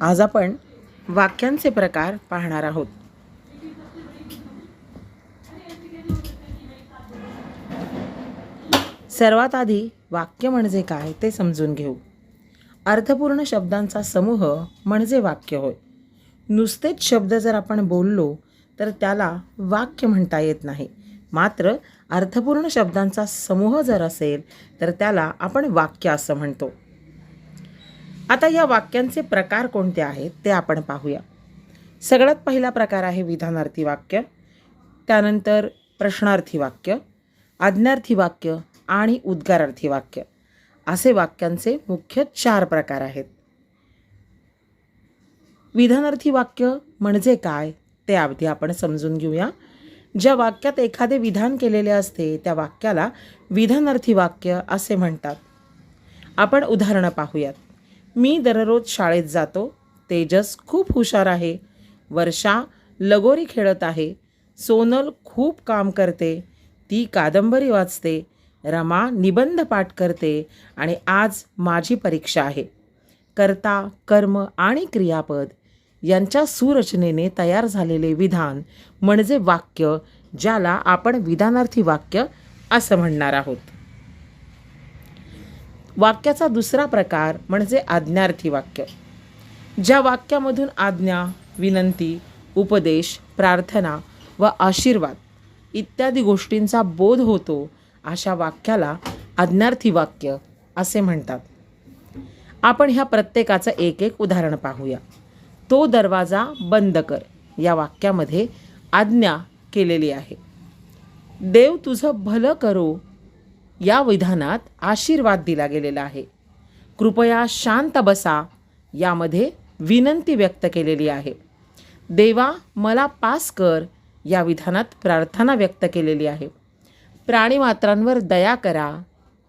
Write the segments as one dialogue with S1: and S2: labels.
S1: आज आपण वाक्यांचे प्रकार पाहणार आहोत. सर्वात आधी वाक्य म्हणजे काय ते समजून घेऊ. अर्थपूर्ण शब्दांचा समूह म्हणजे वाक्य होय. नुसतेच शब्द जर आपण बोललो तर त्याला वाक्य म्हणता येत नाही. मात्र अर्थपूर्ण शब्दांचा समूह जर असेल तर त्याला आपण वाक्य असं म्हणतो. आता या वाक्यांचे प्रकार कोणते आहेत ते आपण पाहूया. सगळ्यात पहिला प्रकार आहे विधानार्थी वाक्य त्यानंतर प्रश्नार्थी वाक्य आज्ञार्थी वाक्य आणि उद्गारार्थी वाक्य. असे वाक्यांचे मुख्य चार प्रकार आहेत. विधानार्थी वाक्य म्हणजे काय ते अगदी आपण समजून घेऊया. ज्या वाक्यात एखादे विधान केलेले असते त्या वाक्याला विधानार्थी वाक्य असे म्हणतात. आपण उदाहरणं पाहूयात. मी दररोज शाळेत जातो. तेजस खूप हुशार आहे. वर्षा लगोरी खेळत आहे. सोनल खूप काम करते. ती कादंबरी वाचते. रमा निबंध पाठ करते आणि आज माझी परीक्षा आहे. कर्ता कर्म आणि क्रियापद यांच्या सुरचनेने तयार झालेले विधान म्हणजे वाक्य ज्याला आपण विधानार्थी वाक्य असं म्हणणार आहोत. वाक्याचा दुसरा प्रकार म्हणजे आज्ञार्थी वाक्य. ज्या वाक्यामधून आज्ञा विनंती उपदेश प्रार्थना व आशीर्वाद इत्यादी गोष्टींचा बोध होतो अशा वाक्याला आज्ञार्थी वाक्य असे म्हणतात. आपण ह्या प्रत्येकाचं एक एक उदाहरण पाहूया. तो दरवाजा बंद कर या वाक्यामध्ये आज्ञा केलेली आहे. देव तुझं भलं करो या विधानात आशीर्वाद दिला गेलेला आहे. कृपया शांत बसा यामध्ये विनंती व्यक्त केलेली आहे. देवा मला पास कर या विधानात प्रार्थना व्यक्त केलेली आहे. प्राणीमात्रांवर दया करा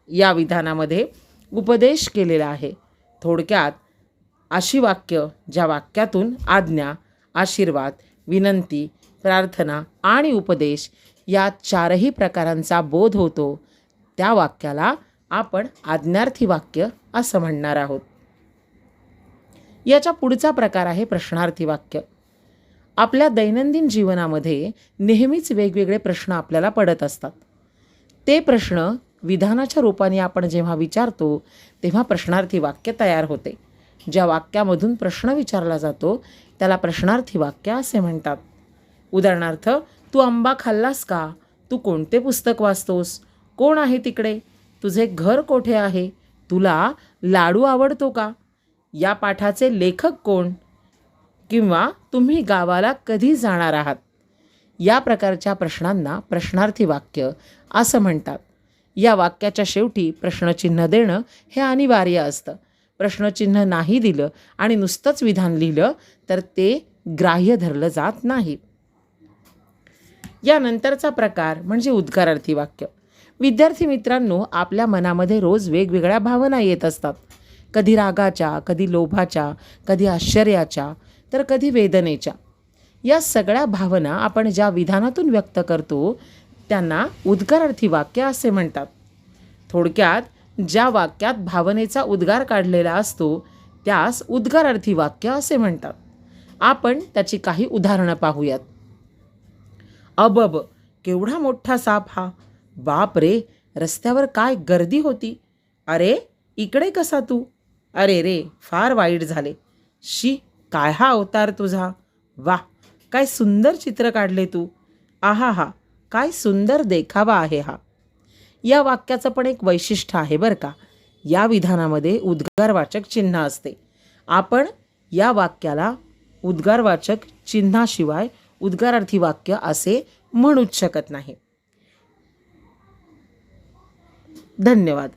S1: या विधानामध्ये उपदेश केलेला आहे. थोडक्यात अशी वाक्य ज्या वाक्यातून आज्ञा आशीर्वाद विनंती प्रार्थना आणि उपदेश या चारही प्रकारांचा बोध होतो त्या वाक्याला आपण आज्ञार्थी वाक्य असं म्हणणार आहोत. याच्या पुढचा प्रकार आहे प्रश्नार्थी वाक्य. आपल्या दैनंदिन जीवनामध्ये नेहमीच वेगवेगळे प्रश्न आपल्याला पडत असतात. ते प्रश्न विधानाच्या रूपाने आपण जेव्हा विचारतो तेव्हा प्रश्नार्थी वाक्य तयार होते. ज्या वाक्यामधून प्रश्न विचारला जातो त्याला प्रश्नार्थी वाक्य असे म्हणतात. उदाहरणार्थ तू आंबा खाल्लास का? तू कोणते पुस्तक वाचतोस? कोण आहे तिकडे? तुझे घर कोठे आहे? तुला लाडू आवडतो का? या पाठाचे लेखक कोण? किंवा तुम्ही गावाला कधी जाणार आहात? या प्रकारच्या प्रश्नांना प्रश्नार्थी वाक्य असं म्हणतात. या वाक्याच्या शेवटी प्रश्नचिन्ह देणं हे अनिवार्य असतं. प्रश्नचिन्ह नाही दिलं आणि नुसतंच विधान लिहिलं तर ते ग्राह्य धरलं जात नाही. यानंतरचा प्रकार म्हणजे उद्गारार्थी वाक्य. विद्यार्थी मित्रांनो आपल्या मनामध्ये रोज वेगवेगळ्या भावना येत असतात. कधी रागाच्या कधी लोभाच्या कधी आश्चर्याच्या तर कधी वेदनेच्या. या सगळ्या भावना आपण ज्या विधानातून व्यक्त करतो त्यांना उद्गारार्थी वाक्य असे म्हणतात. थोडक्यात ज्या वाक्यात भावनेचा उद्गार काढलेला असतो त्यास उद्गारार्थी वाक्य असे म्हणतात. आपण त्याची काही उदाहरणं पाहूयात. अबब केवढा मोठा साप हा. बाप रे रस्त्यावर काय गर्दी होती? अरे इकडे कसा तू? अरे रे फार वाईट झाले. शी काय हा अवतार तुझा? वा काय सुंदर चित्र काढले तू. आहा हा काय सुंदर देखावा आहे हा. या वाक्याचं पण एक वैशिष्ट्य आहे बरं का. या विधानामध्ये उद्गारवाचक चिन्ह असते. आपण या वाक्याला उद्गारवाचक चिन्हाशिवाय उद्गारार्थी वाक्य असे म्हणूच शकत नाही. धन्यवाद